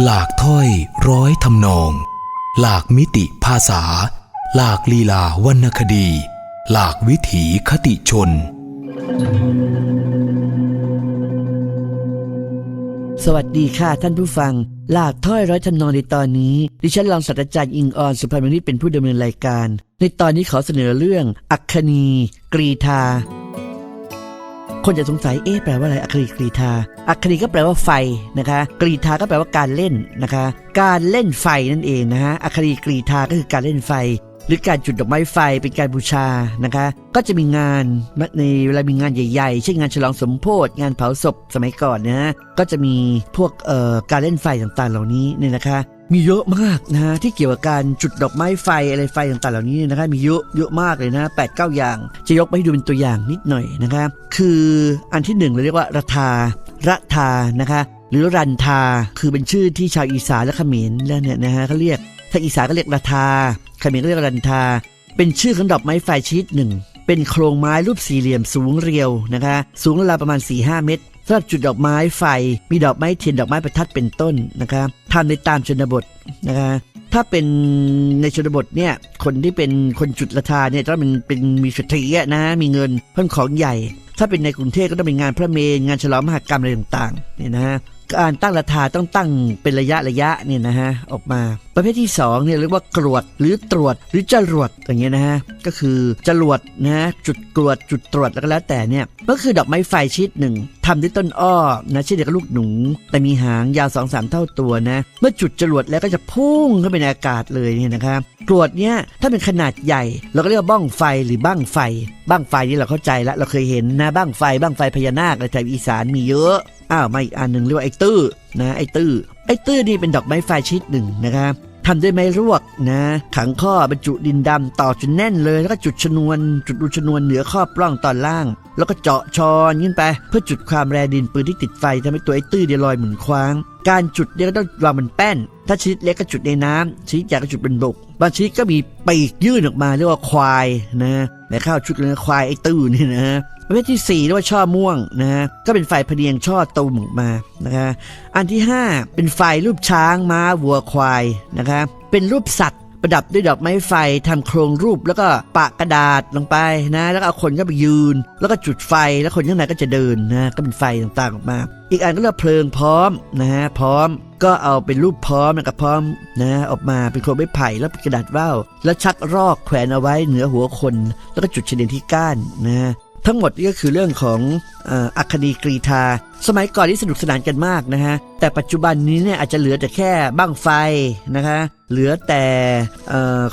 หลากถ้อยร้อยทำนอง หลากมิติภาษา หลากลีลาวรรณคดี หลากวิถีคติชน สวัสดีค่ะท่านผู้ฟัง หลากถ้อยร้อยทำนองในตอนนี้ ดิฉันรองศาสตราจารย์อิงออนสุพรรณมณิชเป็นผู้ดำเนินรายการ ในตอนนี้ขอเสนอเรื่อง อัคคณี กรีธา คนจะสงสัยเอ๊ะแปลว่าอะไรอัคคีกรีธาอัคคีก็แปลว่าไฟนะคะ กรีธาก็แปลว่าการเล่นนะคะ การเล่นไฟนั่นเองนะฮะอัคคีกรีธาก็คือการเล่นไฟ หรือการจุดดอกไม้ไฟเป็นการบูชานะคะ ก็จะมีงานในเวลามีงานใหญ่ๆ เช่นงานฉลองสมโพธิงานเผาศพสมัยก่อนนะฮะก็จะมีพวกเอ่อการเล่นไฟต่างๆเหล่านี้เนี่ยนะคะ มีเยอะมากนะฮะที่เกี่ยวกับการจุดดอกไม้ไฟอะไรไฟต่างๆเหล่านี้นี่ยนะคะมีเยอะเยอะมากเลยนะแปดเก้าอย่าง จะยกมาให้ดูเป็นตัวอย่างนิดหน่อยนะคะคืออันที่หนึ่งเราเรียกว่าระทาระทานะคะหรือรันทาคือเป็นชื่อที่ชาวอีสานและเขมรแล้วเนี่ยนะฮะเขาเรียกทางอีสานก็เรียกระทาเขมรก็เรียกรันทา เป็นชื่อของดอกไม้ไฟชนิดหนึ่ง เป็นโครงไม้รูปสี่เหลี่ยมสูงเรียวนะคะสูงราวประมาณ4-5 เมตรสำหรับจุดดอกไม้ไฟมีดอกไม้เทียนดอกไม้ประทัดเป็นต้นนะคะ ทำในตามชนบทนะคะถ้าเป็นในชนบทเนี่ยคนที่เป็นคนจุดละทาเนี่ยต้องเป็นเป็นมีสตรีอะนะมีเงินเพิ่มของใหญ่ ถ้าเป็นในกรุงเทพก็ต้องเป็นงานพระเมรุงานฉลองมหากรรมอะไรต่างๆเนี่ยนะฮะ การตั้งราคาต้องตั้งเป็นระยะระยะเนี่ยนะฮะออกมา ประเภทที่สองเนี่ยเรียกว่ากรวดหรือตรวจหรือจรวดอย่างเงี้ยนะฮะก็คือจรวดนะจุดกรวดจุดตรวจแล้วก็แล้วแต่เนี่ยก็คือดอกไม้ไฟชิดหนึ่งทำด้วยต้นอ้อนะเช่นเดียวกับลูกหนูแต่มีหางยาวสองสามเท่าตัวนะ เมื่อจุดจรวดแล้วก็จะพุ่งเข้าไปในอากาศเลยเนี่ยนะครับกรวดเนี่ยถ้าเป็นขนาดใหญ่ เราก็เรียกว่าบ้องไฟหรือบ้างไฟ บ้างไฟนี่เราเข้าใจแล้วเราเคยเห็นนะบ้างไฟบ้างไฟพญานาคในแถบอีสานมีเยอะ อ้าวมาอีกอันหนึ่งเรียกว่าไอ้ตื้อนะไอ้ตื้อไอ้ตื้อนี่เป็นดอกไม้ไฟชนิดหนึ่งนะครับทำด้วยไม้รวกนะ ขังข้อบรรจุดินดำต่อจนแน่นเลย แล้วก็จุดชนวน จุดรูชนวนเหนือข้อปล้องตอนล่าง แล้วก็เจาะชอนขึ้นไป เพื่อจุดความแรงดินปืนที่ติดไฟทำให้ตัวไอ้ตื้อเดียลอยหมุนคว้าง การจุดเนี่ยก็ต้องวางบนแป้น ถ้าชนิดเล็กก็จุดในน้ำชนิดใหญ่ก็จุดบนบกบางชนิดก็มีปีกยื่นออกมาเรียกว่าควายนะ แต่ข้าวชุดเลยควายไอ้ตื้อนี่นะประเภทที่4เรียกว่าช่อม่วงนะฮะก็เป็นไฟพเนียงช่อตูมออกมานะคะอันที่ 5 เป็นไฟรูปช้างม้าวัวควายนะคะเป็นรูปสัตว์ ประดับด้วยดอกไม้ไฟทำโครงรูปแล้วก็ปะกระดาษลงไปนะ แล้วเอาคนก็ไปยืน แล้วก็จุดไฟแล้วคนข้างในก็จะเดินนะก็เป็นไฟต่างๆออกมา อีกอันก็เรียกเพลิงพร้อมนะฮะพร้อมก็เอาเป็นรูปพร้อมนะครับพร้อมนะออกมาเป็นโครงไม้ไผ่แล้วเป็นกระดาษว่าวแล้วชักรอกแขวนเอาไว้เหนือหัวคน แล้วก็จุดเฉลียงที่ก้านนะ ทั้งหมดนี่ก็คือเรื่องของอัคคณีกรีธา สมัยก่อนนี่สนุกสนานกันมากนะฮะ แต่ปัจจุบันนี้เนี่ยอาจจะเหลือแต่แค่บั้งไฟนะคะ เหลือแต่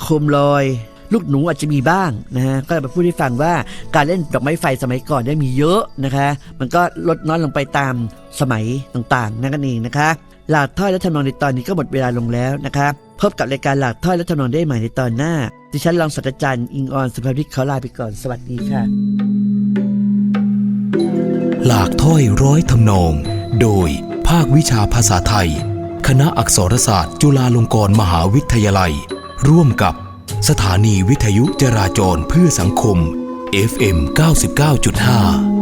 โคมลอย ลูกหนูอาจจะมีบ้างนะฮะ ก็มาพูดให้ฟังว่าการเล่นดอกไม้ไฟสมัยก่อนได้มีเยอะนะคะ มันก็ลดน้อยลงไปตามสมัยต่างๆนั่นเองนะคะหลากถ้อยและทำนองในตอนนี้ก็หมดเวลาลงแล้วนะคะพบกับรายการหลากถ้อยและทำนองได้ใหม่ในตอนหน้า ดิฉันรองศาสตราจารย์อิงออนสุภาพริกขอลาไปก่อน สวัสดีค่ะ หลากถ้อยร้อยทำนอง โดยภาควิชาภาษาไทย คณะอักษรศาสตร์ จุฬาลงกรณ์มหาวิทยาลัย ร่วมกับสถานีวิทยุจราจรเพื่อสังคม FM 99.5